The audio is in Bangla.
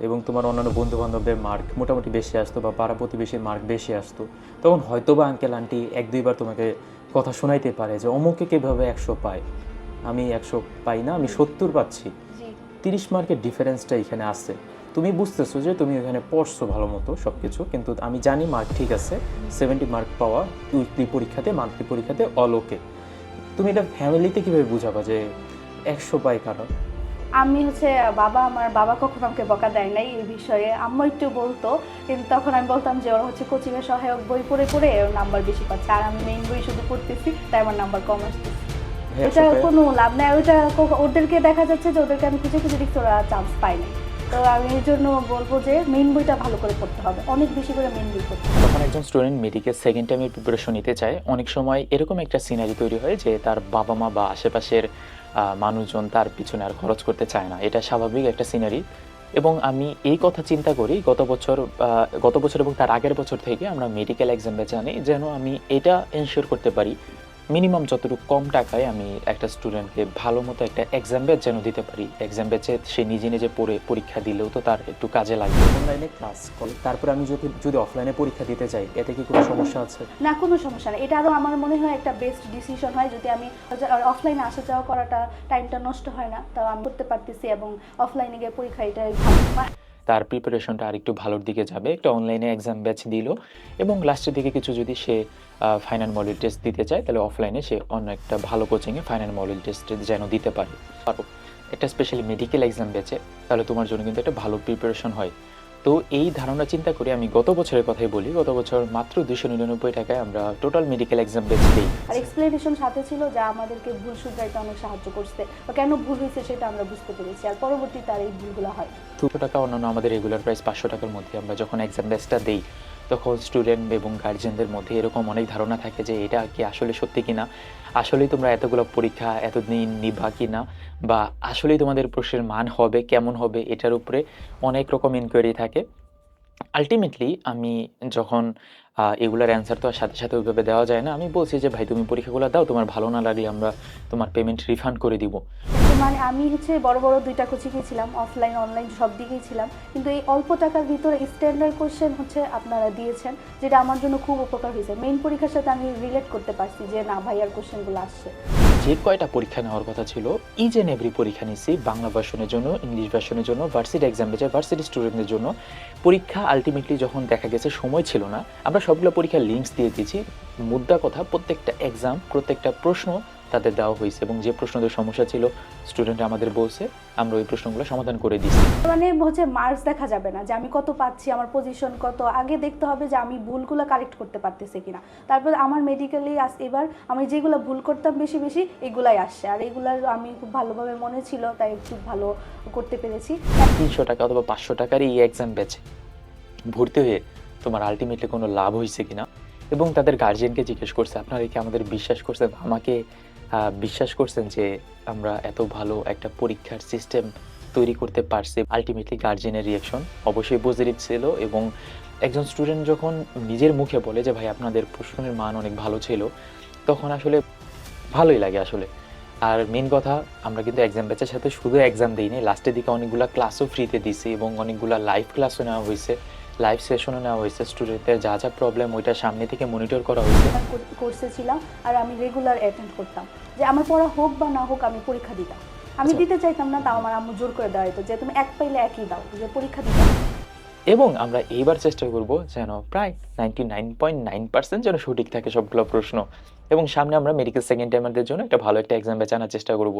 এবং তোমার অন্যান্য বন্ধু বান্ধবদের মার্ক মোটামুটি বেশি আসতো বা পাড়া প্রতিবেশীর মার্ক বেশি আসতো তখন হয়তো বা আঙ্কেল আন্টি এক দুইবার তোমাকে কথা শোনাইতে পারে যে অমুকে কীভাবে একশো পায়? আমি একশো পাই না আমি সত্তর পাচ্ছি। তিরিশ মার্কের ডিফারেন্সটা এখানে আছে। তুমি বুঝতেছো যে তুমি এখানে পড়ছো ভালো মতো সব কিছু কিন্তু আমি জানি মার্ক ঠিক আছে সেভেন্টি মার্ক পাওয়া উইকলি পরীক্ষাতে মান্থলি পরীক্ষাতে অল ওকে তুমি এটা ফ্যামিলিতে কীভাবে বুঝাবা যে একশো পাই কারণ আমি হচ্ছে বাবা আমার বাবা কখনো আমাকে বকা দেয় নাই এই বিষয়ে। আম্মা একটু বলতো কিন্তু তখন আমি বলতাম যে ওরা হচ্ছে কোচিংয়ের সহায়ক বই পড়ে পড়ে ওর নাম্বার বেশি পাচ্ছে। আর আমি মেইন বই শুধু পড়তেছি তাই আমার নাম্বার কম আসতেছে। হ্যাঁ, এটা কোনো লাভ নাই ওইটা ওদেরকে দেখা যাচ্ছে যে ওদেরকে আমি খুঁজে খুঁজে দেখছি ওরা চান্স পায়নি তো আমি এই জন্য বলব যে মেইন বইটা ভালো করে পড়তে হবে। অনেক বেশি করে মেইন বই পড়তে যখন একজন স্টুডেন্ট মেডিকেল সেকেন্ড টাইমের প্রিপারেশন নিতে চায়, অনেক সময় এরকম একটা সিনারি তৈরি হয় যে তার বাবা মা বা আশেপাশের মানুষজন তার পিছনে আর খরচ করতে চায় না। এটা স্বাভাবিক একটা সিনারি এবং আমি এই কথা চিন্তা করি, গত বছর গত বছর এবং তার আগের বছর থেকে আমরা মেডিকেল এক্সাম আনি যেন আমি এটা এনশিওর করতে পারি মিনিমাম যতটুকু কম টাকায় আমি একটা স্টুডেন্টকে ভালো মতো একটা এক্সাম ব্যাচ যেন দিতে পারি। এক্সাম ব্যাচে সে নিজে নিজে পড়ে পরীক্ষা দিলেও তো তার একটু কাজে লাগবে। অনলাইনে ক্লাস করি। তারপরে আমি যদি যদি অফলাইনে পরীক্ষা দিতে চাই এতে কি কোনো সমস্যা আছে? না কোনো সমস্যা নেই। এটা আরও আমার মনে হয় একটা বেস্ট ডিসিশন হয়। যদি আমি অফলাইনে আসা যাওয়া করাটা টাইমটা নষ্ট হয় না তাও আমি করতে পারতেছি এবং অফলাইনে গিয়ে পরীক্ষা এটা ভালো। তার প্রিপারেশনটা আরেকটু ভালোর দিকে যাবে। একটা অনলাইনে এক্সাম ব্যাচ দিল এবং লাস্টের দিকে কিছু যদি সে ফাইনাল মডেল টেস্ট দিতে চায়, তাহলে অফলাইনে সে অন্য একটা ভালো কোচিংয়ে ফাইনাল মডেল টেস্ট যেন দিতে পারে। একটা স্পেশালি মেডিকেল এক্সাম বেছে তাহলে তোমার জন্য কিন্তু একটা ভালো প্রিপারেশন হয়। তো এই ধারণা চিন্তা করে আমি গত বছরের কথাই বলি গত বছর মাত্র দুশো নিরানব্বই টাকায় আমরা টোটাল মেডিকেল এক্সাম ব্যাচ দিই আর এক্সপ্লেনেশন সাথে ছিল যা আমাদেরকে ভুল শুধরাইতে অনেক সাহায্য করছে। বা কেন ভুল হয়েছে সেটা আমরা বুঝতে পেরেছি আর পরবর্তী তার এই ভুলগুলো হয়। দুশো টাকা অন্যান্য আমাদের রেগুলার প্রাইস পাঁচশো টাকার মধ্যে আমরা যখন এক্সাম ব্যাচটা দিই তখন স্টুডেন্ট এবং গার্জেনদের মধ্যে এরকম অনেক ধারণা থাকে যে এটা কি আসলে সত্যি কিনা? আসলেই তোমরা এতগুলো পরীক্ষা এতদিন নিবা কিনা? বা আসলেই তোমাদের প্রশ্নের মান হবে, কেমন হবে? এটার উপরে অনেক রকম ইনকোয়ারি থাকে। আলটিমেটলি আমি যখন এগুলার অ্যান্সার তো আর সাথে সাথে ওইভাবে দেওয়া যায় না, আমি বলছি যে, ভাই, তুমি পরীক্ষাগুলো দাও, তোমার ভালো না লাগলে আমরা তোমার পেমেন্ট রিফান্ড করে দিব। মানে আমি হচ্ছে বড় বড় দুইটা কোচিংয়ে ছিলাম অফলাইন অনলাইন সব দিকেই ছিলাম। কিন্তু এই অল্প টাকার ভিতরে স্ট্যান্ডার্ড কোশ্চেন হচ্ছে আপনারা দিয়েছেন, যেটা আমার জন্য খুব উপকার হয়েছে। মেইন পরীক্ষার সাথে আমি রিলেট করতে পারছি যে না ভাইয়ার কোশ্চেনগুলো আসছে। যে কয়টা পরীক্ষা নেওয়ার কথা ছিল ইজ এন এভরি পরীক্ষা নিচ্ছি বাংলা ভার্সনের জন্য ইংলিশ ভার্সনের জন্য ভার্সিটি এক্সাম বেচে ভার্সিটি স্টুডেন্টদের জন্য। পরীক্ষা আলটিমেটলি যখন দেখা গেছে, সময় ছিল না। আমরা সবগুলো পরীক্ষার লিঙ্কস দিয়ে দিয়েছি। মুদ্রা কথা, প্রত্যেকটা এক্সাম প্রত্যেকটা প্রশ্ন তাদের দেওয়া হয়েছে এবং যে প্রশ্নদের সমস্যা ছিল স্টুডেন্ট আমাদের বলছে আমরা ওই প্রশ্নগুলো সমাধান করে দিচ্ছি। মানে হচ্ছে মার্কস দেখা যাবে না যে আমি কত পাচ্ছি আমার পজিশন কত। আগে দেখতে হবে যে আমি ভুলগুলো কারেক্ট করতে পারতেছি কিনা। তারপর আমার মেডিকেলি আস এবার আমি যেগুলো ভুল করতাম বেশি বেশি এগুলাই আসছে। আর এগুলার আমি খুব ভালোভাবে মনে ছিল তাই খুব ভালো করতে পেরেছি। তিনশো টাকা অথবা পাঁচশো টাকার এই এক্সাম ব্যাচে ভর্তি হয়ে তোমার আলটিমেটলি কোনো লাভ হয়েছে কিনা? এবং তাদের গার্জিয়ানকে জিজ্ঞেস করছে আপনারা কি আমাদের বিশ্বাস করছেন? আমাকে বিশ্বাস করছেন যে আমরা এত ভালো একটা পরীক্ষার সিস্টেম তৈরি করতে পারছি। আলটিমেটলি গার্জেনের রিয়াকশন অবশ্যই পজিটিভ ছিল এবং একজন স্টুডেন্ট যখন নিজের মুখে বলে যে, ভাই, আপনাদের প্রশ্নের মান অনেক ভালো ছিল, তখন আসলে ভালোই লাগে আসলে। আর মেন কথা, আমরা কিন্তু এক্সাম ব্যাচের সাথে শুধু এক্সাম দিইনি লাস্টের দিকে অনেকগুলো ক্লাসও ফ্রিতে দিছি এবং অনেকগুলো লাইভ ক্লাসও নেওয়া হয়েছে। লাইভ সেশনও নেওয়া হয়েছে স্টুডেন্টদের যা যা প্রবলেম ওইটা সামনে থেকে মনিটর করা হয়েছে। কোর্সে ছিলাম আর আমি রেগুলার অ্যাটেন্ড করতাম। যে আমার পড়া হোক বা না হোক আমি পরীক্ষা দিতাম। আমি আচ্ছা। দিতে চাইতাম না তাও আমার আম্মু জোর করে দেওয়া হতো যে তুমি এক পাইলে একই দাও যে পরীক্ষা দিতাম। এবং আমরা এইবার চেষ্টা করব যেন প্রায় ninety nine point nine percent যেন সঠিক থাকে সবগুলো প্রশ্ন। এবং সামনে আমরা মেডিকেল সেকেন্ড টাইমারদের জন্য একটা ভালো একটা এক্সাম ব্যাচ আনার চেষ্টা করব।